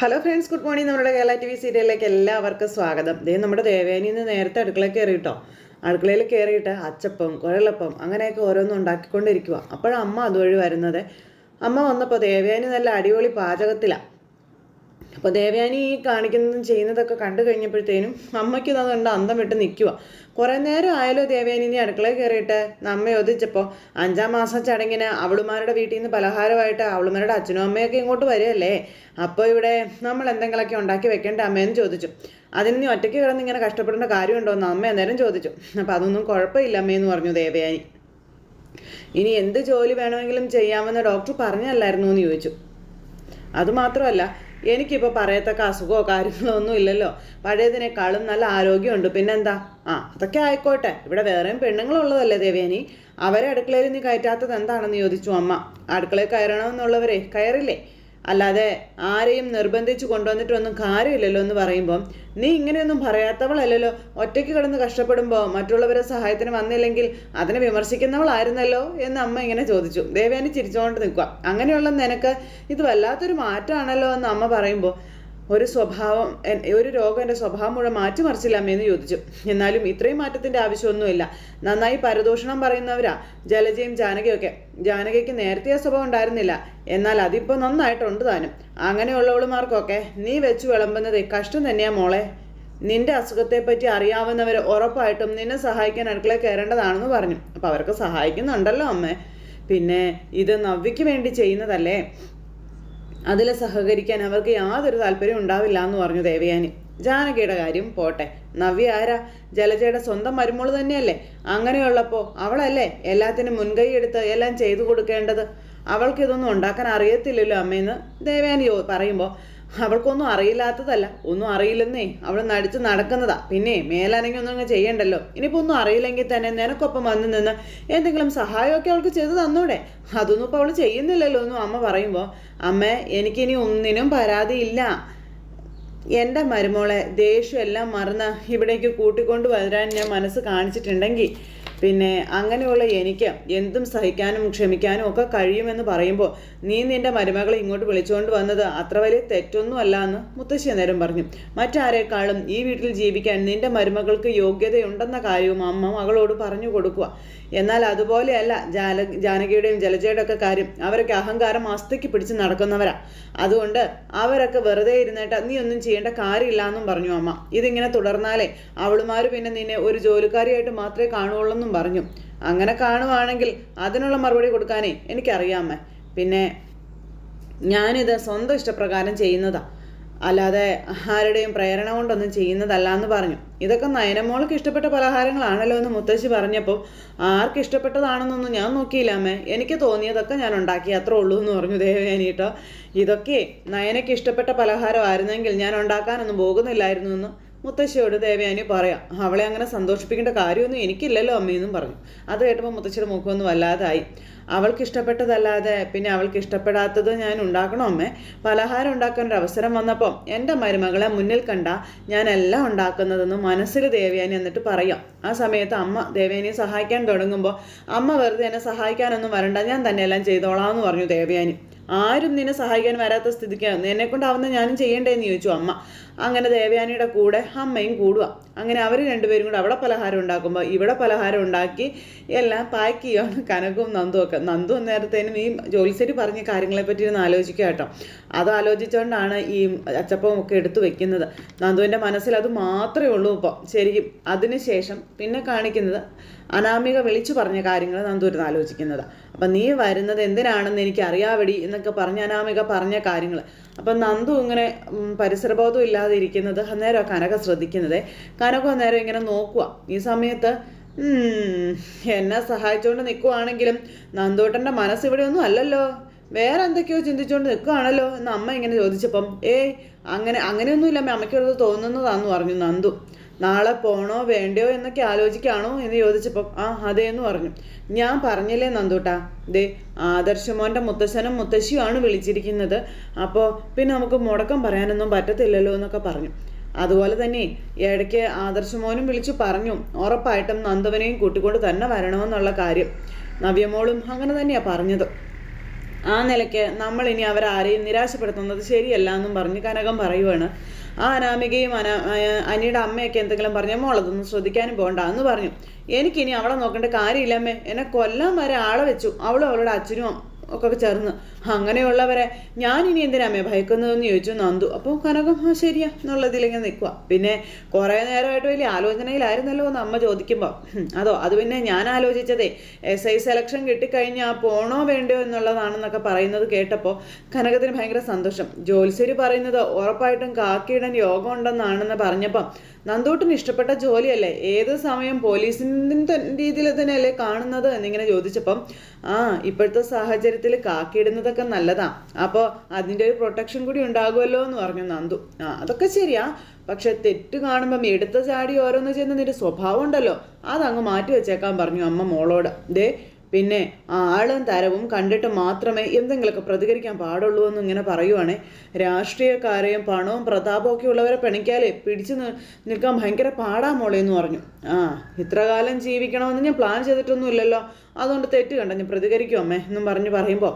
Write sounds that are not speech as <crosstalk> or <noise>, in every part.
Hello friends good morning നമ്മുടെ Kerala T V സീരിയലിലേക്ക് എല്ലാവർക്കും സ്വാഗതം. ദേ നമ്മുടെ ദേവേനി ഇന്ന് നേരത്തെ അടുക്കളയിൽ കയറി കേട്ടോ. അടുക്കളയിൽ കയറിയിട്ട് അച്ചപ്പം കുഴലപ്പം അങ്ങനെയൊക്കെ ഓരോന്നും ഉണ്ടാക്കിക്കൊണ്ടിരിക്കുക അപ്പോഴാണ് അമ്മ അതുവഴി വരുന്നത്. അമ്മ വന്നപ്പോൾ ദേവേനി നല്ല അടിപൊളി പാചകത്തിലാണ് അപ്പോൾ ദേവയാനി ഈ കാണിക്കുന്നതും ചെയ്യുന്നതൊക്കെ കണ്ടു കഴിഞ്ഞപ്പോഴത്തേനും അമ്മയ്ക്ക് അത് കണ്ട് അന്തം വിട്ട് നിൽക്കുക കുറേ നേരം ആയാലോ ദേവയാനി നീ അടുക്കളയിൽ കയറിയിട്ട്. നമ്മെ ഒതിച്ചപ്പോൾ അഞ്ചാം മാസം ചടങ്ങിന് അവളുമാരുടെ വീട്ടിൽ നിന്ന് പലഹാരമായിട്ട് അവളുമാരുടെ അച്ഛനും അമ്മയൊക്കെ ഇങ്ങോട്ട് വരികയല്ലേ? അപ്പോൾ ഇവിടെ നമ്മൾ എന്തെങ്കിലുമൊക്കെ ഉണ്ടാക്കി വെക്കേണ്ട അമ്മയെന്ന് ചോദിച്ചു. അതിന് നീ ഒറ്റയ്ക്ക് കിടന്ന് ഇങ്ങനെ കഷ്ടപ്പെടേണ്ട കാര്യമുണ്ടോ എന്ന് അമ്മ അന്നേരം ചോദിച്ചു. അപ്പോൾ അതൊന്നും കുഴപ്പമില്ല അമ്മയെന്ന് പറഞ്ഞു ദേവയാനി. ഇനി എന്ത് ജോലി വേണമെങ്കിലും ചെയ്യാമെന്ന് ഡോക്ടർ പറഞ്ഞല്ലായിരുന്നു എന്ന് ചോദിച്ചു. അതുമാത്രമല്ല എനിക്കിപ്പോൾ പറയത്തക്ക അസുഖമോ കാര്യങ്ങളോ ഒന്നും ഇല്ലല്ലോ. പഴയതിനേക്കാളും നല്ല ആരോഗ്യമുണ്ട്. പിന്നെന്താ? ആ അതൊക്കെ ആയിക്കോട്ടെ. ഇവിടെ വേറെയും പെണ്ണുങ്ങളുള്ളതല്ലേ ദേവേനി അവരെ അടുക്കളയിൽ നീ കയറ്റാത്തത് എന്താണെന്ന് ചോദിച്ചു അമ്മ. അടുക്കളയിൽ കയറണമെന്നുള്ളവരെ കയറില്ലേ? അല്ലാതെ ആരെയും നിർബന്ധിച്ച് കൊണ്ടുവന്നിട്ടൊന്നും കാര്യമില്ലല്ലോ എന്ന് പറയുമ്പം നീ ഇങ്ങനെയൊന്നും പറയാത്തവളല്ലല്ലോ. ഒറ്റയ്ക്ക് കിടന്ന് കഷ്ടപ്പെടുമ്പോൾ മറ്റുള്ളവരെ സഹായത്തിന് വന്നില്ലെങ്കിൽ അതിനെ വിമർശിക്കുന്നവളായിരുന്നല്ലോ എന്ന് അമ്മ ഇങ്ങനെ ചോദിച്ചു. ദേവയാനി ചിരിച്ചുകൊണ്ട് നിൽക്കുക അങ്ങനെയുള്ള നിനക്ക് ഇത് വല്ലാത്തൊരു മാറ്റമാണല്ലോ എന്ന് അമ്മ പറയുമ്പോൾ ഒരു സ്വഭാവം ഒരു രോഗം എന്റെ സ്വഭാവം മുഴുവൻ മാറ്റിമറിച്ചില്ല അമ്മയെന്ന് ചോദിച്ചു. എന്നാലും ഇത്രയും മാറ്റത്തിന്റെ ആവശ്യമൊന്നുമില്ല. നന്നായി പരദൂഷണം പറയുന്നവരാ ജലജയും ജാനകിയൊക്കെ ജാനകിക്ക് നേരത്തെ സ്വഭാവം ഉണ്ടായിരുന്നില്ല. എന്നാൽ അതിപ്പോൾ നന്നായിട്ടുണ്ട് താനും. അങ്ങനെയുള്ളവളുമാർക്കൊക്കെ നീ വെച്ച് വിളമ്പുന്നത് കഷ്ടം തന്നെയാ മോളെ. നിന്റെ അസുഖത്തെപ്പറ്റി അറിയാവുന്നവർ ഉറപ്പായിട്ടും നിന്നെ സഹായിക്കാൻ അടുക്കള കയറേണ്ടതാണെന്ന് പറഞ്ഞു. അപ്പോൾ അവർക്ക് സഹായിക്കുന്നുണ്ടല്ലോ അമ്മേ. പിന്നെ ഇത് നവ്യയ്ക്ക് വേണ്ടി ചെയ്യുന്നതല്ലേ? അതിൽ സഹകരിക്കാൻ അവർക്ക് യാതൊരു താല്പര്യം ഉണ്ടാവില്ല എന്ന് പറഞ്ഞു ദേവയാനി. ജാനകിയുടെ കാര്യം പോട്ടെ. നവ്യ ആരാ? ജലജയുടെ സ്വന്തം മരുമോൾ തന്നെയല്ലേ? അങ്ങനെയുള്ളപ്പോൾ അവളല്ലേ എല്ലാത്തിനും മുൻകൈ എടുത്ത് എല്ലാം ചെയ്തു കൊടുക്കേണ്ടത്? അവൾക്ക് ഇതൊന്നും ഉണ്ടാക്കാൻ അറിയത്തില്ലല്ലോ അമ്മയെന്ന് ദേവയാനി പറയുമ്പോൾ അവൾക്കൊന്നും അറിയില്ലാത്തതല്ല. ഒന്നും അറിയില്ലെന്നേ അവൾ നടിച്ച് നടക്കുന്നതാ. പിന്നെ മേലനങ്ങി ഒന്നും അങ്ങ് ചെയ്യണ്ടല്ലോ. ഇനിയിപ്പോൾ ഒന്നും അറിയില്ലെങ്കിൽ തന്നെ നിനക്കൊപ്പം വന്നു നിന്ന് എന്തെങ്കിലും സഹായമൊക്കെ അവൾക്ക് ചെയ്തു തന്നൂടെ? അതൊന്നും ഇപ്പോൾ അവൾ ചെയ്യുന്നില്ലല്ലോ എന്നും അമ്മ പറയുമ്പോൾ അമ്മ എനിക്കിനി ഒന്നിനും പരാതിയില്ല എന്റെ മരുമോളെ ദേഷ്യം എല്ലാം മറന്ന് ഇവിടേക്ക് കൂട്ടിക്കൊണ്ട് വരാൻ ഞാൻ മനസ്സ് കാണിച്ചിട്ടുണ്ടെങ്കിൽ പിന്നെ അങ്ങനെയുള്ള എനിക്ക് എന്തും സഹിക്കാനും ക്ഷമിക്കാനും ഒക്കെ കഴിയുമെന്ന് പറയുമ്പോൾ നീ നിന്റെ മരുമകളെ ഇങ്ങോട്ട് വിളിച്ചുകൊണ്ട് വന്നത് അത്ര വലിയ തെറ്റൊന്നും അല്ല എന്ന് മുത്തശ്ശി അന്നേരം പറഞ്ഞു. മറ്റാരേക്കാളും ഈ വീട്ടിൽ ജീവിക്കാൻ നിന്റെ മരുമകൾക്ക് യോഗ്യതയുണ്ടെന്ന കാര്യവും അമ്മ മകളോട് പറഞ്ഞു കൊടുക്കുക എന്നാൽ അതുപോലെയല്ല ജാല ജാനകിയുടെയും ജലജയുടെ ഒക്കെ കാര്യം അവരൊക്കെ അഹങ്കാരം അസ്ഥയ്ക്ക് പിടിച്ച് നടക്കുന്നവരാ. അതുകൊണ്ട് അവരൊക്കെ വെറുതെ ഇരുന്നിട്ട് നീ ഒന്നും ചെയ്യേണ്ട കാര്യമില്ല എന്നും പറഞ്ഞു അമ്മ. ഇതിങ്ങനെ തുടർന്നാലേ അവളുമാർ പിന്നെ നിന്നെ ഒരു ജോലിക്കാരിയായിട്ട് മാത്രമേ കാണുകയുള്ളൂ എന്നും പറഞ്ഞു. അങ്ങനെ കാണുവാണെങ്കിൽ അതിനുള്ള മറുപടി കൊടുക്കാനേ എനിക്കറിയാമേ പിന്നെ ഞാനിത് സ്വന്തം ഇഷ്ടപ്രകാരം ചെയ്യുന്നതാ. അല്ലാതെ ആരുടെയും പ്രേരണ കൊണ്ടൊന്നും ചെയ്യുന്നതല്ല എന്ന് പറഞ്ഞു. ഇതൊക്കെ നയനമോൾക്ക് ഇഷ്ടപ്പെട്ട പലഹാരങ്ങളാണല്ലോ എന്ന് മുത്തശ്ശി പറഞ്ഞപ്പോൾ ആർക്ക് ഇഷ്ടപ്പെട്ടതാണെന്നൊന്നും ഞാൻ നോക്കിയില്ല അമ്മേ. എനിക്ക് തോന്നിയതൊക്കെ ഞാൻ ഉണ്ടാക്കി അത്രേ ഉള്ളൂ എന്ന് പറഞ്ഞു ദേവയാനിട്ടോ ഇതൊക്കെ നയനയ്ക്ക് ഇഷ്ടപ്പെട്ട പലഹാരമായിരുന്നെങ്കിൽ ഞാൻ ഉണ്ടാക്കാനൊന്നും പോകുന്നില്ലായിരുന്നു എന്ന് മുത്തശ്ശിയോട് ദേവയാനി പറയാം. അവളെ അങ്ങനെ സന്തോഷിപ്പിക്കേണ്ട കാര്യമൊന്നും എനിക്കില്ലല്ലോ അമ്മയെന്നും പറഞ്ഞു. അത് കേട്ടപ്പോൾ മുത്തശ്ശിയുടെ മുഖമൊന്നും വല്ലാതായി. അവൾക്ക് ഇഷ്ടപ്പെട്ടതല്ലാതെ പിന്നെ അവൾക്ക് ഇഷ്ടപ്പെടാത്തത് ഞാൻ ഉണ്ടാക്കണോ അമ്മേ? പലഹാരം ഉണ്ടാക്കാൻ ഒരു അവസരം വന്നപ്പോൾ എന്റെ മരുമകളെ മുന്നിൽ കണ്ട ഞാൻ എല്ലാം ഉണ്ടാക്കുന്നതെന്ന് മനസ്സിൽ ദേവയാനി എന്നിട്ട് പറയാം. ആ സമയത്ത് അമ്മ ദേവയാനിയെ സഹായിക്കാൻ തുടങ്ങുമ്പോൾ അമ്മ വെറുതെ എന്നെ സഹായിക്കാനൊന്നും വരണ്ട ഞാൻ തന്നെ എല്ലാം ചെയ്തോളാം എന്ന് പറഞ്ഞു ദേവയാനി. ആരും നിന്നെ സഹായിക്കാൻ വരാത്ത സ്ഥിതിക്കാണ് എന്നെ കൊണ്ടാവുന്ന ഞാനും ചെയ്യണ്ടേന്ന് ചോദിച്ചു അമ്മ. അങ്ങനെ ദേവയാനിയുടെ കൂടെ അമ്മയും കൂടുക അങ്ങനെ അവർ രണ്ടുപേരും കൂടെ അവിടെ പലഹാരം ഉണ്ടാക്കുമ്പോൾ ഇവിടെ പലഹാരം ഉണ്ടാക്കി എല്ലാം പാക്ക് ചെയ്യുകയാണ് കനക്കും നന്ദും ഒക്കെ. നന്ദു നേരത്തേനും ഈ ജോലിശ്ശേരി പറഞ്ഞ കാര്യങ്ങളെ പറ്റി ഒന്ന് ആലോചിക്കുക കേട്ടോ. അത് ആലോചിച്ചുകൊണ്ടാണ് ഈ അച്ചപ്പം ഒക്കെ എടുത്തു വെക്കുന്നത്. നന്ദുവിന്റെ മനസ്സിൽ അത് മാത്രമേ ഉള്ളൂ ഇപ്പോൾ ശരിക്കും അതിനുശേഷം പിന്നെ കാണിക്കുന്നത് അനാമിക വിളിച്ചു പറഞ്ഞ കാര്യങ്ങൾ നന്ദൂരുന്ന് ആലോചിക്കുന്നത്. അപ്പം നീ വരുന്നത് എന്തിനാണെന്ന് എനിക്ക് അറിയാവടി എന്നൊക്കെ പറഞ്ഞ് അനാമിക പറഞ്ഞ കാര്യങ്ങൾ അപ്പം നന്ദു ഇങ്ങനെ പരിസരബോധം ഇല്ലാതെ ഇരിക്കുന്നത് അന്നേരം കനക ശ്രദ്ധിക്കുന്നത്. കനക അന്നേരം ഇങ്ങനെ നോക്കുക ഈ സമയത്ത് എന്നെ സഹായിച്ചുകൊണ്ട് നിൽക്കുവാണെങ്കിലും നന്ദൂട്ടന്റെ മനസ്സ് ഇവിടെ ഒന്നും അല്ലല്ലോ. വേറെ എന്തൊക്കെയോ ചിന്തിച്ചുകൊണ്ട് നിൽക്കുകയാണല്ലോ എന്ന് അമ്മ ഇങ്ങനെ ചോദിച്ചപ്പം ഏയ് അങ്ങനെ അങ്ങനെയൊന്നുമില്ല അമ്മയ്ക്കുള്ളത് തോന്നുന്നതാന്ന് പറഞ്ഞു നന്ദു. നാളെ പോണോ വേണ്ടയോ എന്നൊക്കെ ആലോചിക്കാണോ എന്ന് ചോദിച്ചപ്പോൾ ആ അതേ എന്ന് പറഞ്ഞു. ഞാൻ പറഞ്ഞില്ലേ നന്ദൂട്ടാ? ദേ ആദർശമോന്റെ മുത്തശ്ശനും മുത്തശ്ശിയുമാണ് വിളിച്ചിരിക്കുന്നത്. അപ്പോൾ പിന്നെ നമുക്ക് മുടക്കം പറയാനൊന്നും പറ്റത്തില്ലല്ലോ എന്നൊക്കെ പറഞ്ഞു. അതുപോലെ തന്നെ ഇടയ്ക്ക് ആദർശമോനും വിളിച്ചു പറഞ്ഞു. ഉറപ്പായിട്ടും നന്ദവനെയും കൂട്ടിക്കൊണ്ട് തന്നെ വരണമെന്നുള്ള കാര്യം. നവ്യമോളും അങ്ങനെ തന്നെയാണ് പറഞ്ഞത്. ആ നിലയ്ക്ക് നമ്മൾ ഇനി അവരാരെയും നിരാശപ്പെടുത്തുന്നത് ശരിയല്ല എന്നും പറഞ്ഞ് കനകം പറയുവാണ്. ആ അനാമികയും അന അനിയുടെ അമ്മയൊക്കെ എന്തെങ്കിലും പറഞ്ഞ മോളതൊന്നും ശ്രദ്ധിക്കാനും പോകണ്ട എന്ന് പറഞ്ഞു. എനിക്കിനി അവളെ നോക്കേണ്ട കാര്യമില്ലമ്മേ എന്നെ കൊല്ലാൻ വരെ ആളെ വെച്ചു. അവളും അവളുടെ അച്ഛനും ഒക്കെ ചേർന്ന്. അങ്ങനെയുള്ളവരെ ഞാൻ ഇനി എന്തിനാമേ ഭയക്കുന്നതെന്ന് ചോദിച്ചു നന്ദു. അപ്പോൾ കനകം ആ ശരിയാ എന്നുള്ളതിലിങ്ങനെ നിൽക്കുക. പിന്നെ കുറേ നേരമായിട്ട് വലിയ ആലോചനയിലായിരുന്നല്ലോ എന്ന് അമ്മ ചോദിക്കുമ്പോൾ അതോ അത് പിന്നെ ഞാൻ ആലോചിച്ചതേ എസ് ഐ സെലക്ഷൻ കിട്ടിക്കഴിഞ്ഞാൽ പോണോ വേണ്ടയോ എന്നുള്ളതാണെന്നൊക്കെ പറയുന്നത് കേട്ടപ്പോൾ കനകത്തിന് ഭയങ്കര സന്തോഷം. ജോത്സ്യര് പറയുന്നത് ഉറപ്പായിട്ടും കാക്കിയിടാൻ യോഗം ഉണ്ടെന്നാണെന്ന് പറഞ്ഞപ്പം നന്ദൂട്ടിന് ഇഷ്ടപ്പെട്ട ജോലിയല്ലേ? ഏത് സമയം പോലീസിന്റെ രീതിയിൽ തന്നെയല്ലേ കാണുന്നത്? എന്നിങ്ങനെ ചോദിച്ചപ്പം ആ ഇപ്പോഴത്തെ സാഹചര്യത്തിൽ കാക്കിയിടുന്നതൊക്കെ നല്ലതാ. അപ്പോൾ അതിന്റെ ഒരു പ്രൊട്ടക്ഷൻ കൂടി ഉണ്ടാകുമല്ലോ എന്ന് പറഞ്ഞു നന്ദു. ആ അതൊക്കെ ശരിയാ. പക്ഷെ തെറ്റ് കാണുമ്പം എടുത്ത ചാടി ഓരോന്ന് ചെയ്യുന്ന നിന്റെ സ്വഭാവം ഉണ്ടല്ലോ. അതങ്ങ് മാറ്റി വെച്ചേക്കാൻ പറഞ്ഞു അമ്മ മോളോട്. ദേ പിന്നെ ആളും തരവും കണ്ടിട്ട് മാത്രമേ എന്തെങ്കിലുമൊക്കെ പ്രതികരിക്കാൻ പാടുള്ളൂ എന്ന് ഇങ്ങനെ പറയുവാണേ. രാഷ്ട്രീയക്കാരെയും പണവും പ്രതാപവും ഒക്കെ ഉള്ളവരെ പിണിക്കാലേ പിടിച്ചു നിൽക്കാൻ ഭയങ്കര പാടാ മോളെ എന്ന് പറഞ്ഞു. ആ ഇത്ര കാലം ജീവിക്കണമെന്ന് ഞാൻ പ്ലാൻ ചെയ്തിട്ടൊന്നുമില്ലല്ലോ. അതുകൊണ്ട് തെറ്റ് കണ്ട? ഞാൻ പ്രതികരിക്കും അമ്മേ എന്നും പറഞ്ഞ് പറയുമ്പോൾ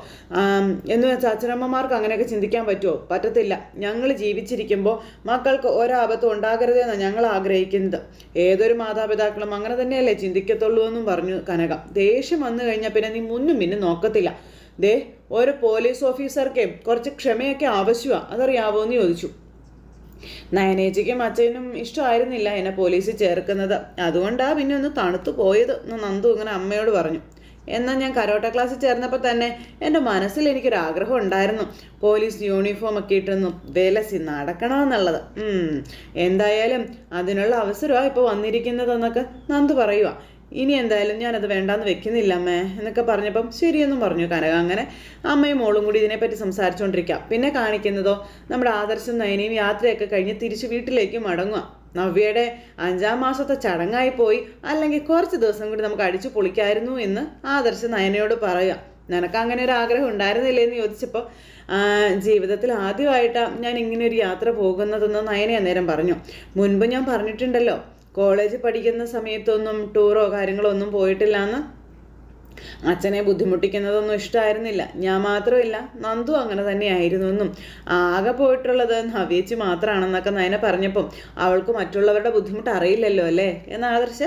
എന്ന് വെച്ചാൽ അച്ഛനമ്മമാർക്ക് അങ്ങനെയൊക്കെ ചിന്തിക്കാൻ പറ്റുമോ പറ്റത്തില്ല. ഞങ്ങൾ ജീവിച്ചിരിക്കുമ്പോൾ മക്കൾക്ക് ഒരാപത്തും ഉണ്ടാകരുതെന്നാണ് ഞങ്ങൾ ആഗ്രഹിക്കുന്നത്. ഏതൊരു മാതാപിതാക്കളും അങ്ങനെ തന്നെയല്ലേ ചിന്തിക്കത്തുള്ളൂ എന്നും പറഞ്ഞു കനക. ദേഷ്യം വന്നു കഴിഞ്ഞാൽ പിന്നെ നീ മുന്നും പിന്നെ നോക്കത്തില്ല. ദേ ഒരു പോലീസ് ഓഫീസർക്കേ കുറച്ച് ക്ഷമയൊക്കെ ആവശ്യമാണ് അതറിയാവോ എന്ന് ചോദിച്ചു. നയനേച്ചിക്കും അച്ഛനും ഇഷ്ടമായിരുന്നില്ല എന്നെ പോലീസിൽ ചേർക്കുന്നത്. അതുകൊണ്ടാ പിന്നെ ഒന്ന് തണുത്തു പോയത് എന്ന് നന്ദു ഇങ്ങനെ അമ്മയോട് പറഞ്ഞു. എന്നാൽ ഞാൻ കരോട്ട ക്ലാസ്സിൽ ചേർന്നപ്പോൾ തന്നെ എന്റെ മനസ്സിൽ എനിക്കൊരാഗ്രഹം ഉണ്ടായിരുന്നു. പോലീസ് യൂണിഫോം ഒക്കെ ഇട്ടൊന്ന് വിലസി നടക്കണമെന്നുള്ളത്. എന്തായാലും അതിനുള്ള അവസരമാണ് ഇപ്പോൾ വന്നിരിക്കുന്നതെന്നൊക്കെ നന്ദു പറയുക ഇനി എന്തായാലും ഞാനത് വേണ്ടാന്ന് വെക്കുന്നില്ല അമ്മേ എന്നൊക്കെ പറഞ്ഞപ്പം ശരിയെന്നും പറഞ്ഞു കനക. അങ്ങനെ അമ്മയും മോളും കൂടി ഇതിനെപ്പറ്റി സംസാരിച്ചുകൊണ്ടിരിക്കാം പിന്നെ കാണിക്കുന്നതോ നമ്മുടെ ആദർശം നയനയും യാത്രയൊക്കെ കഴിഞ്ഞ് തിരിച്ച് വീട്ടിലേക്ക് മടങ്ങുക നവ്യയുടെ അഞ്ചാം മാസത്തെ ചടങ്ങായി പോയി. അല്ലെങ്കിൽ കുറച്ച് ദിവസം കൂടി നമുക്ക് അടിച്ചു പൊളിക്കായിരുന്നു എന്ന് ആദർശ് നയനയോട് പറയുക നിനക്ക് അങ്ങനെ ഒരു ആഗ്രഹം ഉണ്ടായിരുന്നില്ലേ എന്ന് ചോദിച്ചപ്പോൾ ജീവിതത്തിൽ ആദ്യമായിട്ടാണ് ഞാൻ ഇങ്ങനെ ഒരു യാത്ര പോകുന്നതെന്ന് നയന അന്നേരം പറഞ്ഞു. മുൻപ് ഞാൻ പറഞ്ഞിട്ടുണ്ടല്ലോ കോളേജിൽ പഠിക്കുന്ന സമയത്തൊന്നും ടൂറോ കാര്യങ്ങളോ ഒന്നും പോയിട്ടില്ല എന്ന് അച്ഛനെ ബുദ്ധിമുട്ടിക്കുന്നതൊന്നും ഇഷ്ടമായിരുന്നില്ല ഞാൻ മാത്രമല്ല. നന്ദു അങ്ങനെ തന്നെയായിരുന്നു എന്നും ആകെ പോയിട്ടുള്ളത് നവ്യേച്ചി മാത്രമാണെന്നൊക്കെ നയനെ പറഞ്ഞപ്പം അവൾക്ക് മറ്റുള്ളവരുടെ ബുദ്ധിമുട്ട് അറിയില്ലല്ലോ അല്ലേ? എന്ന് ആദർശ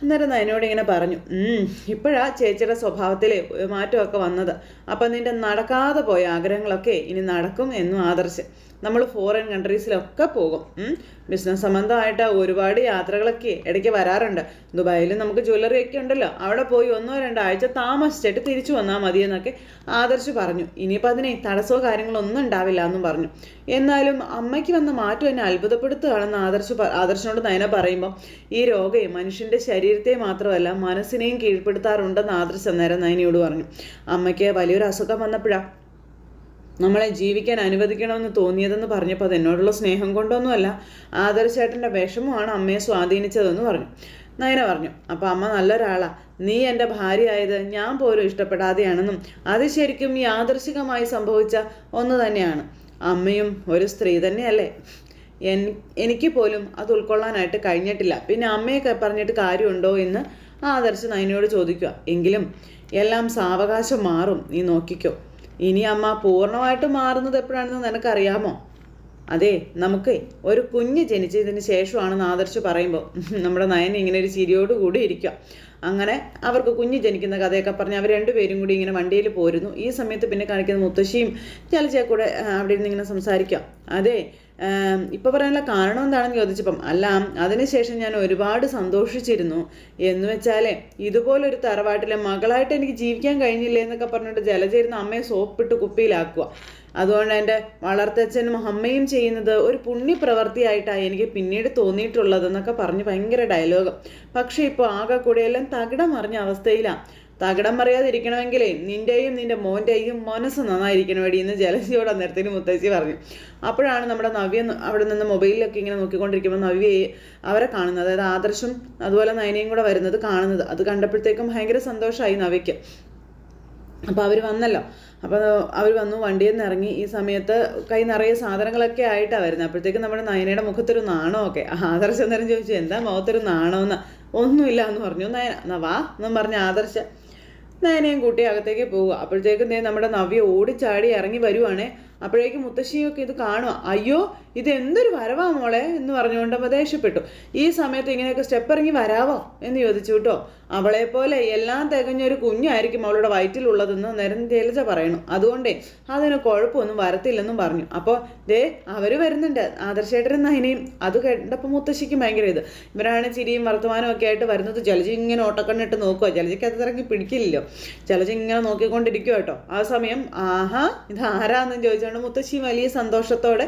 അന്നേരം നയനോട് ഇങ്ങനെ പറഞ്ഞു. "ഉം, ഇപ്പോഴാ ചേച്ചിയുടെ സ്വഭാവത്തിലെ മാറ്റമൊക്കെ വന്നത്. അപ്പം നിന്റെ നടക്കാതെ പോയ ആഗ്രഹങ്ങളൊക്കെ ഇനി നടക്കും എന്നും ആദർശ്. നമ്മൾ ഫോറിൻ കൺട്രീസിലൊക്കെ പോകും. ബിസിനസ് സംബന്ധമായിട്ട് ഒരുപാട് യാത്രകളൊക്കെ ഇടയ്ക്ക് വരാറുണ്ട്. ദുബായിൽ നമുക്ക് ജ്വല്ലറി ഒക്കെ ഉണ്ടല്ലോ. അവിടെ പോയി ഒന്നോ രണ്ടോ ആഴ്ച താമസിച്ചിട്ട് തിരിച്ചു വന്നാൽ മതി എന്നൊക്കെ ആദർശ് പറഞ്ഞു. ഇനിയിപ്പോൾ അതിനെ തടസ്സമോ കാര്യങ്ങളോ ഒന്നും ഉണ്ടാവില്ല എന്നും പറഞ്ഞു. എന്നാലും അമ്മയ്ക്ക് വന്ന മാറ്റം എന്നെ അത്ഭുതപ്പെടുത്തുകയാണെന്ന് ആദർശ് ആദർശനോട് നയന പറയുമ്പോൾ ഈ രോഗം മനുഷ്യന്റെ ശരീരത്തെ മാത്രമല്ല മനസ്സിനെയും കീഴ്പ്പെടുത്താറുണ്ടെന്ന് ആദർശ് അന്നേരം നയനയോട് പറഞ്ഞു. അമ്മയ്ക്ക് വലിയൊരു അസുഖം വന്നപ്പോഴാണ് നമ്മളെ ജീവിക്കാൻ അനുവദിക്കണമെന്ന് തോന്നിയതെന്ന് പറഞ്ഞപ്പോൾ അത് എന്നോടുള്ള സ്നേഹം കൊണ്ടൊന്നുമല്ല ആദർശേട്ടന്റെ വിഷമമാണ് അമ്മയെ സ്വാധീനിച്ചതെന്ന് പറഞ്ഞു. നയന പറഞ്ഞു അപ്പം അമ്മ നല്ലൊരാളാ. നീ എന്റെ ഭാര്യയായത് ഞാൻ പോലും ഇഷ്ടപ്പെടാതെയാണെന്നും അത് ശരിക്കും യാദർശികമായി സംഭവിച്ച ഒന്ന് തന്നെയാണ്. അമ്മയും ഒരു സ്ത്രീ തന്നെയല്ലേ? എൻ എനിക്ക് പോലും അത് ഉൾക്കൊള്ളാനായിട്ട് കഴിഞ്ഞിട്ടില്ല. പിന്നെ അമ്മയൊക്കെ പറഞ്ഞിട്ട് കാര്യമുണ്ടോ എന്ന് ആദർശ് നയനയോട് ചോദിക്കുക. എങ്കിലും എല്ലാം സാവകാശം മാറും. നീ നോക്കിക്കോ. ഇനി അമ്മ പൂർണമായിട്ട് മാറുന്നത് എപ്പോഴാണെന്ന് നിനക്കറിയാമോ? അതെ നമുക്ക് ഒരു കുഞ്ഞ് ജനിച്ചതിന് ശേഷമാണ് ആദർശ് പറയുമ്പോൾ <laughs> നമ്മുടെ നയൻ ഇങ്ങനെ ഒരു ചിരിയോട് കൂടി ഇരിക്കുക. അങ്ങനെ അവർക്ക് കുഞ്ഞ് ജനിക്കുന്ന കഥയൊക്കെ പറഞ്ഞ് അവർ രണ്ടുപേരും കൂടി ഇങ്ങനെ വണ്ടിയിൽ പോരുന്നു. ഈ സമയത്ത് പിന്നെ കാണിക്കുന്ന മുത്തശ്ശിയും ചലച്ചേക്കൂടെ അവിടെ ഇരുന്ന് ഇങ്ങനെ സംസാരിക്കാം അതെ ഇപ്പോൾ പറയാനുള്ള കാരണം എന്താണെന്ന് ചോദിച്ചപ്പം അല്ല അതിനുശേഷം ഞാൻ ഒരുപാട് സന്തോഷിച്ചിരുന്നു. എന്ന് വെച്ചാലേ ഇതുപോലൊരു തറവാട്ടിലെ മകളായിട്ട് എനിക്ക് ജീവിക്കാൻ കഴിഞ്ഞില്ലേ എന്നൊക്കെ പറഞ്ഞിട്ട് ജലചേരുന്ന അമ്മയെ സോപ്പിട്ട് കുപ്പിയിലാക്കുക. അതുകൊണ്ട് എന്റെ വളർത്തച്ഛനും അമ്മയും ചെയ്യുന്നത് ഒരു പുണ്യപ്രവൃത്തിയായിട്ടാണ് എനിക്ക് പിന്നീട് തോന്നിയിട്ടുള്ളതെന്നൊക്കെ പറഞ്ഞ് ഭയങ്കര ഡയലോഗ് പക്ഷേ ഇപ്പോൾ ആകെ കൂടെ എല്ലാം തകിടം മറിഞ്ഞ അവസ്ഥയിലാണ് തകിടം മറിയാതിരിക്കണമെങ്കിലേ നിന്റെയും നിന്റെ മോന്റെയും മനസ്സ് നന്നായിരിക്കണമെടി എന്ന് ജലസിയോട് അന്നേരത്തിന് മുത്തശ്ശി പറഞ്ഞു. അപ്പോഴാണ് നമ്മുടെ നവ്യ അവിടെ നിന്ന് മൊബൈലിലൊക്കെ ഇങ്ങനെ നോക്കിക്കൊണ്ടിരിക്കുമ്പോൾ നവ്യയെ അവരെ കാണുന്നത്. അതായത് ആദർശും അതുപോലെ നയനയും കൂടെ വരുന്നത് കാണുന്നത്. അത് കണ്ടപ്പോഴത്തേക്കും ഭയങ്കര സന്തോഷമായി നവയ്ക്ക് അപ്പോൾ അവർ വന്നല്ലോ. അപ്പോൾ അവർ വന്നു വണ്ടിയിൽ നിന്ന് ഇറങ്ങി. ഈ സമയത്ത് കൈ നിറയെ സാധനങ്ങളൊക്കെ ആയിട്ടാണ് വരുന്നത്. അപ്പോഴത്തേക്കും നമ്മുടെ നയനയുടെ മുഖത്തൊരു നാണമൊക്കെ. ആദർശം നേരം ചോദിച്ചു എന്താ മുഖത്തൊരു നാണമെന്ന് ഒന്നുമില്ല എന്ന് പറഞ്ഞു. നയന വാ എന്നും പറഞ്ഞ ആദർശ നയനയും കൂട്ടി അകത്തേക്ക് പോവുക. അപ്പോഴത്തേക്കും നമ്മുടെ നവ്യ ഓടിച്ചാടി ഇറങ്ങി വരുവാണേ. അപ്പോഴേക്കും മുത്തശ്ശിയൊക്കെ ഇത് കാണുക അയ്യോ ഇത് എന്തൊരു വരവാ മോളെ? എന്ന് പറഞ്ഞുകൊണ്ട് ദേഷ്യപ്പെട്ടു ഈ സമയത്ത് ഇങ്ങനെയൊക്കെ സ്റ്റെപ്പ് ഇറങ്ങി വരാവോ? എന്ന് ചോദിച്ചു കേട്ടോ. അവളെ പോലെ എല്ലാം തികഞ്ഞൊരു കുഞ്ഞായിരിക്കും അവളുടെ വയറ്റിലുള്ളതെന്ന് നേരം ജലജ പറയണു. അതുകൊണ്ടേ അതിന് കുഴപ്പമൊന്നും വരത്തില്ലെന്നും പറഞ്ഞു. അപ്പോൾ ദേ അവർ വരുന്നുണ്ട്. ആദർശേട്ടനും നയനയും അത് കേട്ടപ്പോൾ മുത്തശ്ശിക്ക് ഭയങ്കര ഇത്. ഇവരാണ് ചിരിയും വർത്തമാനവും ഒക്കെ ആയിട്ട് വരുന്നത്. ജലജി ഇങ്ങനെ ഓട്ടക്കണ്ണിട്ട് നോക്കുക ജലജയ്ക്ക് അത് ഇറങ്ങി പിടിക്കില്ലല്ലോ. ജലജി ഇങ്ങനെ നോക്കിക്കൊണ്ടിരിക്കുക കേട്ടോ. ആ സമയം ആഹാ ഇത് ആരാന്നും ചോദിച്ചുകൊണ്ട് മുത്തശ്ശി വലിയ സന്തോഷത്തോടെ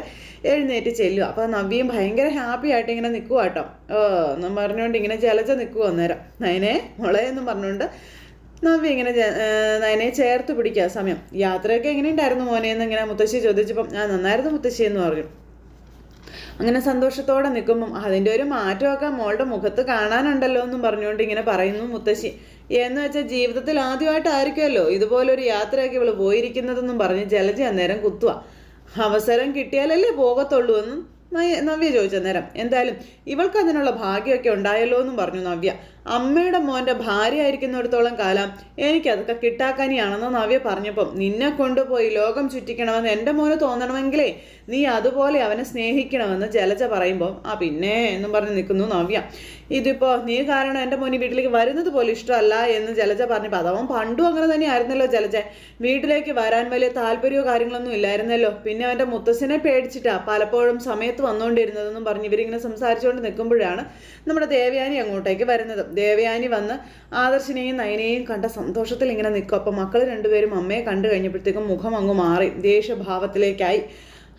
എഴുന്നേറ്റ് ചെല്ലും അപ്പോൾ നവ്യയും ഭയങ്കര ഹാപ്പി ആയിട്ട് ഇങ്ങനെ നിൽക്കുക കേട്ടോ എന്നും പറഞ്ഞുകൊണ്ട് ഇങ്ങനെ ജലജ നിൽക്കുക അന്നേരം. നയനെ മുളെ എന്നും പറഞ്ഞുകൊണ്ട് നവ്യ ഇങ്ങനെ നയനെ ചേർത്ത് പിടിക്കുക സമയം. യാത്രയൊക്കെ എങ്ങനെ ഉണ്ടായിരുന്നു മോനെ എന്ന് ഇങ്ങനെ മുത്തശ്ശി ചോദിച്ചപ്പം ഞാൻ നന്നായിരുന്നു മുത്തശ്ശി എന്ന് പറഞ്ഞു. അങ്ങനെ സന്തോഷത്തോടെ നിൽക്കുമ്പം അതിന്റെ ഒരു മാറ്റമൊക്കെ മോളുടെ മുഖത്ത് കാണാനുണ്ടല്ലോ എന്നും പറഞ്ഞുകൊണ്ട് ഇങ്ങനെ പറയുന്നു മുത്തശ്ശി. എന്ന് വെച്ചാൽ ജീവിതത്തിൽ ആദ്യമായിട്ടായിരിക്കുമല്ലോ ഇതുപോലൊരു യാത്രയൊക്കെ ഇവൾ പോയിരിക്കുന്നതെന്നും പറഞ്ഞ് ജലജ അന്നേരം കുത്തുക അവസരം കിട്ടിയാലല്ലേ പോകത്തുള്ളൂ എന്നും നവ്യ ചോദിച്ച നേരം എന്തായാലും ഇവൾക്ക് അതിനുള്ള ഭാഗ്യമൊക്കെ ഉണ്ടായല്ലോ എന്നും പറഞ്ഞു നവ്യ. അമ്മയുടെ മോന്റെ ഭാര്യ ആയിരിക്കുന്നിടത്തോളം കാലം എനിക്കതൊക്കെ കിട്ടാക്കാനിയാണെന്ന് നവ്യ പറഞ്ഞപ്പം നിന്നെ കൊണ്ടുപോയി ലോകം ചുറ്റിക്കണമെന്ന് എന്റെ മോന് തോന്നണമെങ്കിലേ നീ അതുപോലെ അവനെ സ്നേഹിക്കണമെന്ന് ജലജ പറയുമ്പോൾ ആ പിന്നെ എന്നും പറഞ്ഞ് നിൽക്കുന്നു നവ്യ. ഇതിപ്പോൾ നീ കാരണം എന്റെ മോനി വീട്ടിലേക്ക് വരുന്നത് പോലും ഇഷ്ടമല്ല എന്ന് ജലജ പറഞ്ഞപ്പോൾ അതവൻ പണ്ടും അങ്ങനെ തന്നെ ആയിരുന്നല്ലോ ജലജ. വീട്ടിലേക്ക് വരാൻ വലിയ താല്പര്യമോ കാര്യങ്ങളൊന്നും ഇല്ലായിരുന്നല്ലോ. പിന്നെ അവന്റെ മുത്തശ്ശനെ പേടിച്ചിട്ടാ പലപ്പോഴും സമയത്ത് വന്നുകൊണ്ടിരുന്നതെന്നും പറഞ്ഞ് ഇവരിങ്ങനെ സംസാരിച്ചുകൊണ്ട് നിൽക്കുമ്പോഴാണ് നമ്മുടെ ദേവയാനി അങ്ങോട്ടേക്ക് വരുന്നത്. ദേവയാനി വന്ന് ആദർശിനെയും നയനെയും കണ്ട സന്തോഷത്തിൽ ഇങ്ങനെ നിൽക്കും. അപ്പം മക്കൾ രണ്ടുപേരും അമ്മയെ കണ്ടു കഴിഞ്ഞപ്പോഴത്തേക്കും മുഖം അങ്ങ് മാറി. ദേഷ്യഭാവത്തിലേക്കായി.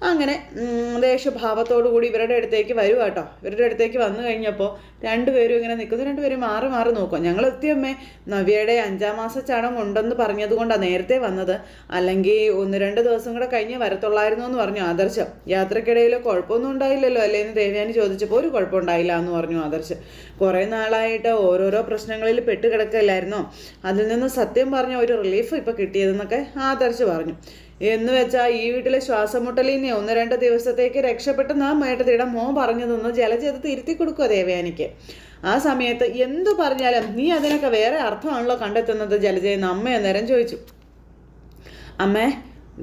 അങ്ങനെ ദേഷ്യഭാവത്തോടുകൂടി ദേഷ്യഭാവത്തോടു കൂടി ഇവരുടെ അടുത്തേക്ക് വരും കേട്ടോ. ഇവരുടെ അടുത്തേക്ക് വന്നു കഴിഞ്ഞപ്പോൾ രണ്ടുപേരും ഇങ്ങനെ നിൽക്കുന്നു രണ്ടുപേരും മാറി മാറി നോക്കും. ഞങ്ങൾ എത്തിയമ്മേ നവ്യയുടെ അഞ്ചാം മാസ ചണം ഉണ്ടെന്ന് പറഞ്ഞതുകൊണ്ടാണ് നേരത്തെ വന്നത്. അല്ലെങ്കിൽ ഒന്ന് രണ്ട് ദിവസം കൂടെ കഴിഞ്ഞ് വരത്തുള്ളായിരുന്നു എന്ന് പറഞ്ഞു ആദർശം. യാത്രക്കിടയിൽ കുഴപ്പമൊന്നും ഉണ്ടായില്ലല്ലോ അല്ലേ എന്ന് ദേവയാനി ചോദിച്ചപ്പോൾ ഒരു കുഴപ്പമുണ്ടായില്ല എന്ന് പറഞ്ഞു ആദർശ്. കുറേ നാളായിട്ട് ഓരോരോ പ്രശ്നങ്ങളിൽ പെട്ട് കിടക്കില്ലായിരുന്നോ അതിൽ നിന്ന് സത്യം പറഞ്ഞ ഒരു റിലീഫ് ഇപ്പോൾ കിട്ടിയതെന്നൊക്കെ ആദർശ് പറഞ്ഞു. എന്ന് വെച്ചാൽ ഈ വീട്ടിലെ ശ്വാസം മുട്ടലിനെ നിന്ന് ഒന്ന് രണ്ട് ദിവസത്തേക്ക് രക്ഷപ്പെട്ടെന്ന് ആ മേട്ടത്തിയുടെ പറഞ്ഞു പറഞ്ഞതെന്ന് ജലജത് തിരുത്തി കൊടുക്കുക ദേവയാനിക്ക്. ആ സമയത്ത് എന്തു പറഞ്ഞാലും നീ അതിനൊക്കെ വേറെ അർത്ഥമാണല്ലോ കണ്ടെത്തുന്നത് ജലജയെന്ന് അമ്മ അന്നേരം ചോദിച്ചു. അമ്മേ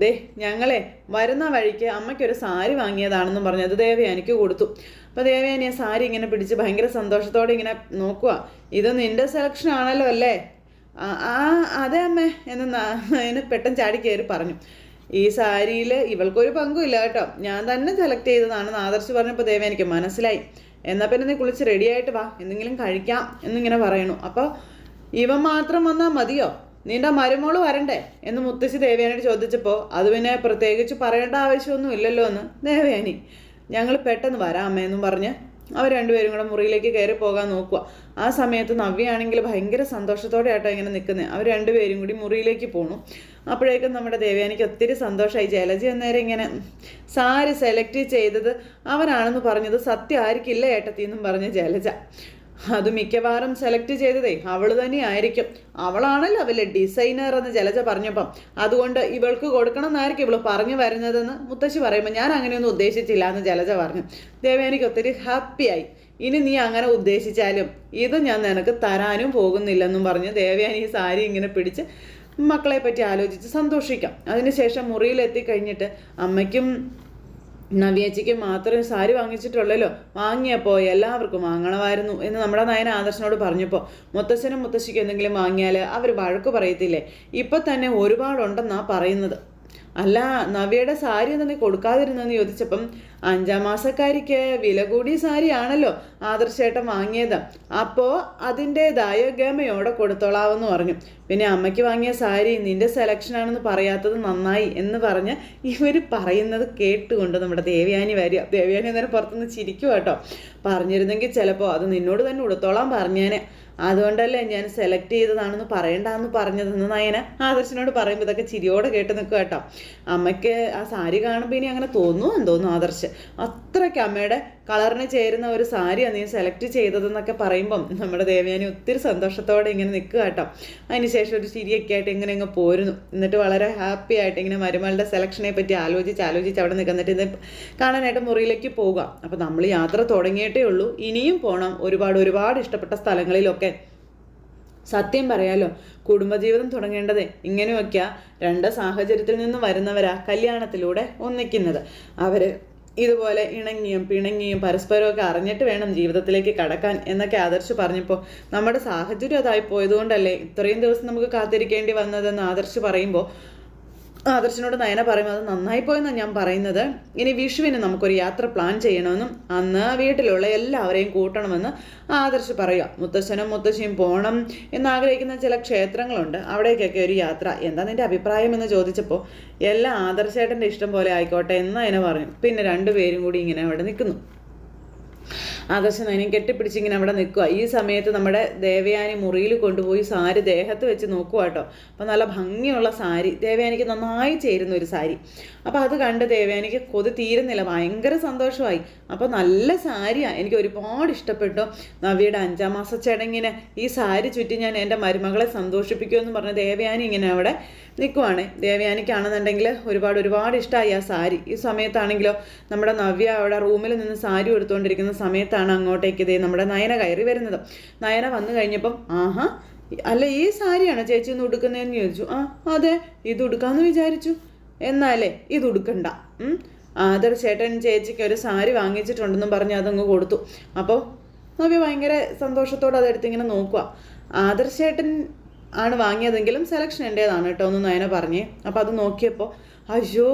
ദേ ഞങ്ങളെ വരുന്ന വഴിക്ക് അമ്മയ്ക്കൊരു സാരി വാങ്ങിയതാണെന്നും പറഞ്ഞു. അത് ദേവയാനിക്ക് കൊടുത്തു. അപ്പോൾ ദേവയാനി ആ സാരി ഇങ്ങനെ പിടിച്ച് ഭയങ്കര സന്തോഷത്തോടെ ഇങ്ങനെ നോക്കുക ഇത് നിന്റെ സെലക്ഷൻ ആണല്ലോ അല്ലേ? ആ അതെ അമ്മേ എന്ന് അതിന് പെട്ടെന്ന് ചാടി കയറി പറഞ്ഞു. ഈ സാരിയിൽ ഇവൾക്കൊരു പങ്കുമില്ല കേട്ടോ. ഞാൻ തന്നെ സെലക്ട് ചെയ്തതാണെന്ന് ആദർശ് പറഞ്ഞപ്പോൾ ദേവ എനിക്ക് മനസ്സിലായി. എന്നാൽ പിന്നെ നീ കുളിച്ച് റെഡി ആയിട്ട് വാ. എന്തെങ്കിലും കഴിക്കാം എന്നിങ്ങനെ പറയണു അപ്പോൾ ഇവൻ മാത്രം വന്നാൽ മതിയോ? നിന്റെ മരുമോൾ വരണ്ടേ? എന്ന് മുത്തശ്ശി ദേവയാനിയോട് ചോദിച്ചപ്പോൾ അത് പിന്നെ പ്രത്യേകിച്ച് പറയേണ്ട ആവശ്യമൊന്നും ഇല്ലല്ലോ എന്ന് ദേവയാനി ഞങ്ങൾ പെട്ടെന്ന് വരാം അമ്മയെന്നും പറഞ്ഞ് അവർ രണ്ടുപേരും കൂടെ മുറിയിലേക്ക് കയറി പോകാൻ നോക്കുക. ആ സമയത്ത് നവ്യാണെങ്കിൽ ഭയങ്കര സന്തോഷത്തോടെ ആട്ടോ ഇങ്ങനെ നിൽക്കുന്നത് അവർ രണ്ടുപേരും കൂടി മുറിയിലേക്ക് പോണു. അപ്പോഴേക്കും നമ്മുടെ ദേവയാനിക്ക് ഒത്തിരി സന്തോഷമായി ജലജി അന്നേരം ഇങ്ങനെ സാരി സെലക്ട് ചെയ്തത് അവനാണെന്ന് പറഞ്ഞത് സത്യമായിരിക്കില്ല ഏട്ടത്തി എന്നും പറഞ്ഞ് ജലജ. അത് മിക്കവാറും സെലക്ട് ചെയ്തതേ അവൾ തന്നെ ആയിരിക്കും അവളാണല്ലോ അവലെ ഡിസൈനർ എന്ന് ജലജ പറഞ്ഞപ്പം. അതുകൊണ്ട് ഇവൾക്ക് കൊടുക്കണം എന്നായിരിക്കും ഇവൾ പറഞ്ഞു വരുന്നതെന്ന് മുത്തശ്ശി പറയുമ്പോൾ ഞാൻ അങ്ങനെയൊന്നും ഉദ്ദേശിച്ചില്ല എന്ന് ജലജ പറഞ്ഞു. ദേവേനിക്ക് ഒത്തിരി ഹാപ്പിയായി ഇനി നീ അങ്ങനെ ഉദ്ദേശിച്ചാലും ഇത് ഞാൻ നിനക്ക് തരാനും പോകുന്നില്ലെന്നും പറഞ്ഞ് ദേവയാനി ഈ സാരി ഇങ്ങനെ പിടിച്ച് മക്കളെ പറ്റി ആലോചിച്ച് സന്തോഷിക്കാം. അതിനുശേഷം മുറിയിലെത്തി കഴിഞ്ഞിട്ട് അമ്മയ്ക്കും നവ്യേച്ചിക്ക് മാത്രം സാരി വാങ്ങിച്ചിട്ടുള്ളല്ലോ. വാങ്ങിയപ്പോൾ എല്ലാവർക്കും വാങ്ങണമായിരുന്നു എന്ന് നമ്മുടെ നയന ആദർശനോട് പറഞ്ഞപ്പോൾ മുത്തശ്ശനും മുത്തശ്ശിക്ക് എന്തെങ്കിലും വാങ്ങിയാൽ അവർ വഴക്ക് പറയത്തില്ലേ? ഇപ്പം തന്നെ ഒരുപാടുണ്ടെന്നാണ് പറയുന്നത്. അല്ല നവ്യയുടെ സാരി തന്നെ കൊടുക്കാതിരുന്നെന്ന് ചോദിച്ചപ്പം അഞ്ചാം മാസക്കാരിക്ക് വില കൂടിയ സാരി ആണല്ലോ ആദർശേട്ടൻ വാങ്ങിയത്. അപ്പോൾ അതിന്റെതായ ഗമയോടെ കൊടുത്തോളാവെന്ന് പറഞ്ഞു. പിന്നെ അമ്മയ്ക്ക് വാങ്ങിയ സാരി നിന്റെ സെലക്ഷൻ ആണെന്ന് പറയാത്തത് നന്നായി എന്ന് പറഞ്ഞ് ഇവർ പറയുന്നത് കേട്ടുകൊണ്ട് നമ്മുടെ ദേവയാനി വരിക ദേവയാനി അന്നേരം പുറത്തുനിന്ന് ചിരിക്കുക കേട്ടോ. പറഞ്ഞിരുന്നെങ്കിൽ ചിലപ്പോൾ അത് നിന്നോട് തന്നെ ഉടുത്തോളാൻ പറഞ്ഞേനെ. അതുകൊണ്ടല്ലേ ഞാൻ സെലക്ട് ചെയ്തതാണെന്ന് പറയണ്ടെന്ന് പറഞ്ഞതെന്ന് നയന ആദർശനോട് പറയുമ്പോൾ ഇതൊക്കെ ചിരിയോടെ കേട്ട് നിൽക്കുക കേട്ടോ. അമ്മയ്ക്ക് ആ സാരി കാണുമ്പോൾ ഇനി അങ്ങനെ തോന്നുമോ എന്തോന്നു ആദർശ്? അത്രയ്ക്ക് അമ്മയുടെ കളറിന് ചേരുന്ന ഒരു സാരിയാണ് നീ സെലക്ട് ചെയ്തതെന്നൊക്കെ പറയുമ്പം നമ്മുടെ ദേവയാനി ഒത്തിരി സന്തോഷത്തോടെ ഇങ്ങനെ നിൽക്കുക കേട്ടോ. അതിനുശേഷം ഒരു ചിരിയൊക്കെ ആയിട്ട് ഇങ്ങനെ ഇങ്ങ് പോരുന്നു. എന്നിട്ട് വളരെ ഹാപ്പി ആയിട്ട് ഇങ്ങനെ മരുമകളുടെ സെലക്ഷനെ പറ്റി ആലോചിച്ച് ആലോചിച്ച് അവിടെ നിൽക്കുന്നിട്ട് ഇത് കാണാനായിട്ട് മുറിയിലേക്ക് പോവുക അപ്പോൾ നമ്മൾ യാത്ര തുടങ്ങിയിട്ടേ ഉള്ളൂ. ഇനിയും പോകണം ഒരുപാട് ഒരുപാട് ഇഷ്ടപ്പെട്ട സ്ഥലങ്ങളിലൊക്കെ. സത്യം പറയാലോ കുടുംബജീവിതം തുടങ്ങേണ്ടത് ഇങ്ങനെയൊക്കെയാ. രണ്ട് സാഹചര്യത്തിൽ നിന്ന് വരുന്നവരാ കല്യാണത്തിലൂടെ ഒന്നിക്കുന്നത്. അവർ ഇതുപോലെ ഇണങ്ങിയും പിണങ്ങിയും പരസ്പരമൊക്കെ അറിഞ്ഞിട്ട് വേണം ജീവിതത്തിലേക്ക് കടക്കാൻ എന്നൊക്കെ ആദർശ് പറഞ്ഞപ്പോൾ നമ്മുടെ സാഹചര്യം അതായി പോയതുകൊണ്ടല്ലേ ഇത്രയും ദിവസം നമുക്ക് കാത്തിരിക്കേണ്ടി വന്നതെന്ന് ആദർശ് പറയുമ്പോൾ ആദർശനോട് നയന പറയുമ്പോൾ അത് നന്നായി പോയെന്നാണ് ഞാൻ പറയുന്നത്. ഇനി വിഷുവിന് നമുക്കൊരു യാത്ര പ്ലാൻ ചെയ്യണമെന്നും അന്ന് വീട്ടിലുള്ള എല്ലാവരെയും കൂട്ടണമെന്ന് ആദർശ് പറയുക. മുത്തശ്ശനും മുത്തശ്ശിയും പോകണം എന്നാഗ്രഹിക്കുന്ന ചില ക്ഷേത്രങ്ങളുണ്ട്. അവിടേക്കൊക്കെ ഒരു യാത്ര. എന്താ നിന്റെ അഭിപ്രായം എന്ന് ചോദിച്ചപ്പോൾ എല്ലാം ആദർശേട്ടന്റെ ഇഷ്ടം പോലെ ആയിക്കോട്ടെ എന്ന് അതിനെ പറഞ്ഞു. പിന്നെ രണ്ടുപേരും കൂടി ഇങ്ങനെ അവിടെ നിൽക്കുന്നു. ആദർശം നയനം കെട്ടിപ്പിടിച്ച് ഇങ്ങനെ അവിടെ നിൽക്കുക ഈ സമയത്ത് നമ്മുടെ ദേവയാനി മുറിയിൽ കൊണ്ടുപോയി സാരി ദേഹത്ത് വെച്ച് നോക്കുക കേട്ടോ അപ്പോൾ നല്ല ഭംഗിയുള്ള സാരി. ദേവയാനിക്ക് നന്നായി ചേരുന്ന ഒരു സാരി. അപ്പോൾ അത് കണ്ട് ദേവയാനിക്ക് കൊതി തീരുന്നില്ല. ഭയങ്കര സന്തോഷമായി. അപ്പോൾ നല്ല സാരിയാണ് എനിക്ക് ഒരുപാട് ഇഷ്ടപ്പെട്ടു. നവിയുടെ അഞ്ചാം മാസ ചടങ്ങിന് ഈ സാരി ചുറ്റി ഞാൻ എന്റെ മരുമകളെ സന്തോഷിപ്പിക്കുമെന്ന് പറഞ്ഞ് ദേവയാനി ഇങ്ങനെ അവിടെ നിൽക്കുവാണ്. ദേവയാനിക്കാണെന്നുണ്ടെങ്കിൽ ഒരുപാട് ഒരുപാട് ഇഷ്ടമായി ആ സാരി. ഈ സമയത്താണെങ്കിലോ നമ്മുടെ നവ്യ അവിടെ റൂമിൽ നിന്ന് സാരി എടുത്തുകൊണ്ടിരിക്കുന്ന സമയത്താണ് അങ്ങോട്ടേക്ക് ഇതേ നമ്മുടെ നയന കയറി വരുന്നത്. നയന വന്നു കഴിഞ്ഞപ്പം ആഹാ അല്ല ഈ സാരിയാണോ ചേച്ചി ഒന്ന് ഉടുക്കുന്നതെന്ന് ചോദിച്ചു. ആ അതെ ഇത് ഉടുക്കാമെന്ന് വിചാരിച്ചു. എന്നാലേ ഇത് ഉടുക്കണ്ട. ആദർ ചേട്ടൻ ചേച്ചിക്ക് ഒരു സാരി വാങ്ങിച്ചിട്ടുണ്ടെന്നും പറഞ്ഞ് അതങ്ങ് കൊടുത്തു. അപ്പോൾ നവ്യ ഭയങ്കര സന്തോഷത്തോടെ അതെടുത്ത് ഇങ്ങനെ നോക്കുക ആദർ ചേട്ടൻ ആണ് വാങ്ങിയതെങ്കിലും സെലക്ഷൻ എന്റേതാണ് കേട്ടോ ഒന്ന് നയന പറഞ്ഞേ. അപ്പോൾ അത് നോക്കിയപ്പോൾ അയ്യോ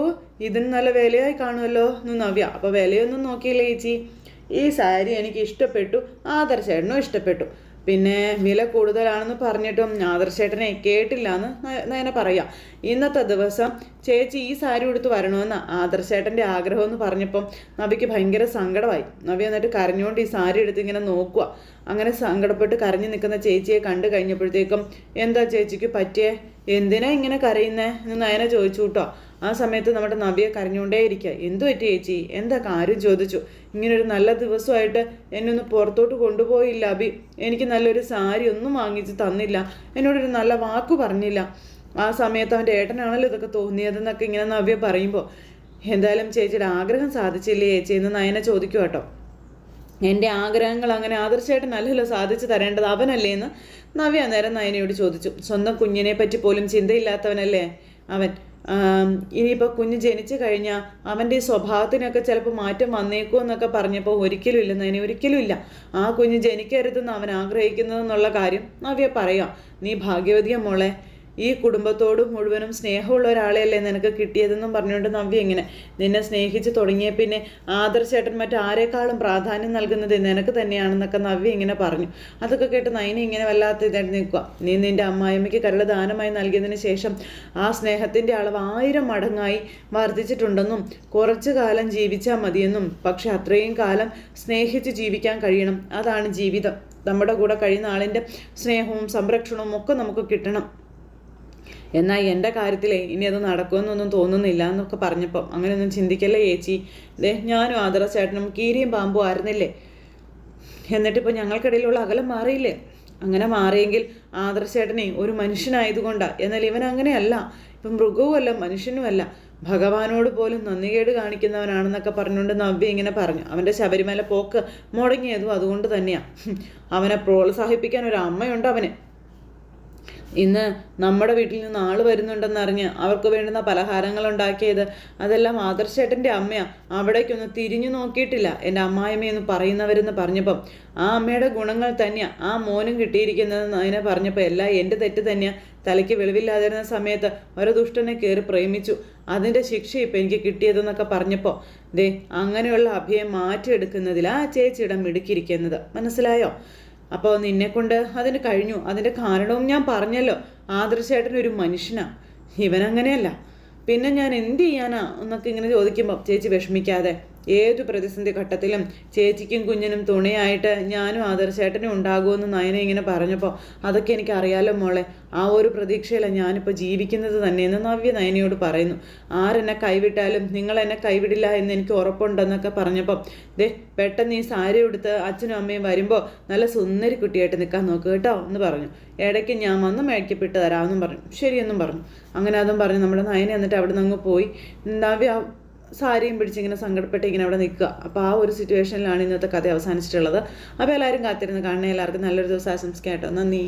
ഇതിന് നല്ല വിലയായി കാണുമല്ലോ എന്ന് നവ്യ. അപ്പോൾ വിലയൊന്നും നോക്കിയില്ലേ ചേച്ചി? ഈ സാരി എനിക്ക് ഇഷ്ടപ്പെട്ടു ആദർശേട്ടനും ഇഷ്ടപ്പെട്ടു. പിന്നെ വില കൂടുതലാണെന്ന് പറഞ്ഞിട്ടും ആദർശേട്ടനെ കേട്ടില്ല എന്ന് നയന പറയാം. ഇന്നത്തെ ദിവസം ചേച്ചി ഈ സാരി ഉടുത്ത് വരണമെന്ന് ആദർശേട്ടന്റെ ആഗ്രഹം എന്ന് പറഞ്ഞപ്പം നവിക്ക് ഭയങ്കര സങ്കടമായി. നവി എന്നിട്ട് കരഞ്ഞുകൊണ്ട് ഈ സാരി എടുത്ത് ഇങ്ങനെ നോക്കുക അങ്ങനെ സങ്കടപ്പെട്ട് കരഞ്ഞു നിൽക്കുന്ന ചേച്ചിയെ കണ്ടു കഴിഞ്ഞപ്പോഴത്തേക്കും എന്താ ചേച്ചിക്ക് പറ്റിയേ? എന്തിനാ ഇങ്ങനെ കരയുന്നേ? എന്ന് നയന ചോദിച്ചു കേട്ടോ ആ സമയത്ത് നമ്മുടെ നവിയെ കരഞ്ഞുകൊണ്ടേ ഇരിക്കുക എന്തു പറ്റി ചേച്ചി? എന്താ കാര്യം? ചോദിച്ചു. ഇങ്ങനൊരു നല്ല ദിവസമായിട്ട് എന്നെ ഒന്ന് പുറത്തോട്ട് കൊണ്ടുപോയില്ല അബി. എനിക്ക് നല്ലൊരു സാരി ഒന്നും വാങ്ങിച്ച് തന്നില്ല. എന്നോടൊരു നല്ല വാക്ക് പറഞ്ഞില്ല. ആ സമയത്ത് അവന്റെ ഏട്ടനാണല്ലോ ഇതൊക്കെ തോന്നിയതെന്നൊക്കെ ഇങ്ങനെ നവ്യ പറയുമ്പോൾ എന്തായാലും ചേച്ചിയുടെ ആഗ്രഹം സാധിച്ചില്ലേ ചേച്ചി? എന്ന് നയനെ ചോദിക്കും കേട്ടോ എന്റെ ആഗ്രഹങ്ങൾ അങ്ങനെ ആദർശമായിട്ടല്ലല്ലോ സാധിച്ചു തരേണ്ടത് അവനല്ലേ എന്ന് നവ്യ നേരം നയനയോട് ചോദിച്ചു. സ്വന്തം കുഞ്ഞിനെ പറ്റി പോലും ചിന്തയില്ലാത്തവനല്ലേ അവൻ? ഇനിയിപ്പോൾ കുഞ്ഞ് ജനിച്ചു കഴിഞ്ഞാൽ അവന്റെ സ്വഭാവത്തിനൊക്കെ ചിലപ്പോൾ മാറ്റം വന്നേക്കോ എന്നൊക്കെ പറഞ്ഞപ്പോൾ ഒരിക്കലും ഇല്ല അതിനെ ഒരിക്കലും ഇല്ല. ആ കുഞ്ഞ് ജനിക്കരുതെന്ന് അവൻ ആഗ്രഹിക്കുന്നതെന്നുള്ള കാര്യം നവ്യ പറയാം. നീ ഭാഗ്യവതിയ മോളെ. ഈ കുടുംബത്തോട് മുഴുവനും സ്നേഹമുള്ള ഒരാളെയല്ലേ നിനക്ക് കിട്ടിയതെന്നും പറഞ്ഞുകൊണ്ട് നവ്യ ഇങ്ങനെ നിന്നെ സ്നേഹിച്ച് തുടങ്ങിയ പിന്നെ ആദർശേട്ടൻ മറ്റാരേക്കാളും പ്രാധാന്യം നൽകുന്നത് നിനക്ക് തന്നെയാണെന്നൊക്കെ നവ്യ ഇങ്ങനെ പറഞ്ഞു. അതൊക്കെ കേട്ട് നൈനി ഇങ്ങനെ വല്ലാത്ത ഇതായിട്ട് നിൽക്കുക നീ നിന്റെ അമ്മായിമ്മയ്ക്ക് കരൾ ദാനമായി നൽകിയതിന് ശേഷം ആ സ്നേഹത്തിന്റെ അളവ് ആയിരം മടങ്ങായി വർദ്ധിച്ചിട്ടുണ്ടെന്നും കുറച്ചു കാലം ജീവിച്ചാൽ മതിയെന്നും പക്ഷെ അത്രയും കാലം സ്നേഹിച്ച് ജീവിക്കാൻ കഴിയണം. അതാണ് ജീവിതം. നമ്മുടെ കൂടെ കഴിയുന്ന ആളിന്റെ സ്നേഹവും സംരക്ഷണവും ഒക്കെ നമുക്ക് കിട്ടണം. എന്നാൽ എന്റെ കാര്യത്തിലേ ഇനി അത് നടക്കുമെന്നൊന്നും തോന്നുന്നില്ല എന്നൊക്കെ പറഞ്ഞപ്പോൾ അങ്ങനെയൊന്നും ചിന്തിക്കല്ലേ ചേച്ചി? ദേ ഞാനും ആദറ ചേട്ടനും കീരിയും പാമ്പും ആയിരുന്നില്ലേ? എന്നിട്ടിപ്പോൾ ഞങ്ങൾക്കിടയിലുള്ള അകലം മാറിയില്ലേ? അങ്ങനെ മാറിയെങ്കിൽ ആദർശേട്ടനെ ഒരു മനുഷ്യനായതുകൊണ്ടാണ് എന്നാൽ ഇവൻ അങ്ങനെയല്ല. ഇപ്പം മൃഗവുമല്ല മനുഷ്യനുമല്ല. ഭഗവാനോട് പോലും നന്ദികേട് കാണിക്കുന്നവനാണെന്നൊക്കെ പറഞ്ഞുകൊണ്ട് നവ്യ ഇങ്ങനെ പറഞ്ഞു. അവന്റെ ശബരിമല പോക്ക് മുടങ്ങിയതും അതുകൊണ്ട് തന്നെയാണ് അവനെ പ്രോത്സാഹിപ്പിക്കാൻ ഒരു അമ്മയുണ്ട് അവന്. ഇന്ന് നമ്മുടെ വീട്ടിൽ നിന്ന് ആൾ വരുന്നുണ്ടെന്നറിഞ്ഞ് അവർക്ക് വേണ്ടുന്ന പലഹാരങ്ങൾ ഉണ്ടാക്കിയത് അതെല്ലാം ആദർശേട്ടന്റെ അമ്മയാണ് അവിടേക്കൊന്ന് തിരിഞ്ഞു നോക്കിയിട്ടില്ല. എന്റെ അമ്മായിമ്മയെന്ന് പറയുന്നവരെന്ന് പറഞ്ഞപ്പം ആ അമ്മയുടെ ഗുണങ്ങൾ തന്നെയാണ് ആ മോനും കിട്ടിയിരിക്കുന്നതെന്ന് അതിനെ പറഞ്ഞപ്പോൾ എല്ലാം എന്റെ തെറ്റ് തന്നെയാണ് തലയ്ക്ക് വെളിവില്ലാതിരുന്ന സമയത്ത് ഒരു ദുഷ്ടനെ കയറി പ്രേമിച്ചു. അതിന്റെ ശിക്ഷ ഇപ്പം എനിക്ക് കിട്ടിയതെന്നൊക്കെ പറഞ്ഞപ്പോൾ ദേ അങ്ങനെയുള്ള അഭയം മാറ്റിയെടുക്കുന്നതിൽ ആ ചേച്ചിയുടെ മിടുക്കിയിരിക്കുന്നത് മനസ്സിലായോ? അപ്പോൾ നിന്നെക്കൊണ്ട് അതിന് കഴിഞ്ഞു. അതിന്റെ കാരണവും ഞാൻ പറഞ്ഞല്ലോ. ആദർശേട്ടൻ ഒരു മനുഷ്യനാണ് ഇവനങ്ങനെയല്ല പിന്നെ ഞാൻ എന്ത് ചെയ്യാനാ? എന്നൊക്കെ ഇങ്ങനെ ചോദിക്കുമ്പോൾ ചേച്ചി വിഷമിക്കാതെ ഏതു പ്രതിസന്ധി ഘട്ടത്തിലും ചേച്ചിക്കും കുഞ്ഞിനും തുണയായിട്ട് ഞാനും ആദർശേട്ടനും ഉണ്ടാകുമെന്ന് നയന ഇങ്ങനെ പറഞ്ഞപ്പോൾ അതൊക്കെ എനിക്ക് അറിയാലോ മോളെ ആ ഒരു പ്രതീക്ഷയിലാണ് ഞാനിപ്പോൾ ജീവിക്കുന്നത് തന്നെ തന്നെയെന്ന് നവ്യ നയനയോട് പറയുന്നു. ആരെന്നെ കൈവിട്ടാലും നിങ്ങൾ എന്നെ കൈവിടില്ല എന്ന് എനിക്ക് ഉറപ്പുണ്ടെന്നൊക്കെ പറഞ്ഞപ്പോൾ ദേ പെട്ടെന്ന് ഈ സാരി എടുത്ത് അച്ഛനും അമ്മയും വരുമ്പോൾ നല്ല സുന്ദരി കുട്ടിയായിട്ട് നിൽക്കാൻ നോക്കുക കേട്ടോ എന്ന് പറഞ്ഞു. ഇടയ്ക്ക് ഞാൻ വന്ന് മേടിക്കപ്പെട്ട് തരാമെന്നും പറഞ്ഞു. ശരിയെന്നും പറഞ്ഞു. അങ്ങനെ അതും പറഞ്ഞു. നമ്മുടെ നയന എന്നിട്ട് അവിടെ നിന്ന് അങ്ങ് പോയി. നവ്യ സാരിയും പിടിച്ചിങ്ങനെ സങ്കടപ്പെട്ട് ഇങ്ങനെ അവിടെ നിൽക്കുക. അപ്പോൾ ആ ഒരു സിറ്റുവേഷനിലാണ് ഇന്നത്തെ കഥ അവസാനിച്ചിട്ടുള്ളത്. അപ്പോൾ എല്ലാവരും കാത്തിരുന്ന് കാണണേ. എല്ലാവർക്കും നല്ലൊരു ദിവസം ആശംസിക്കാം കേട്ടോ. നന്ദി.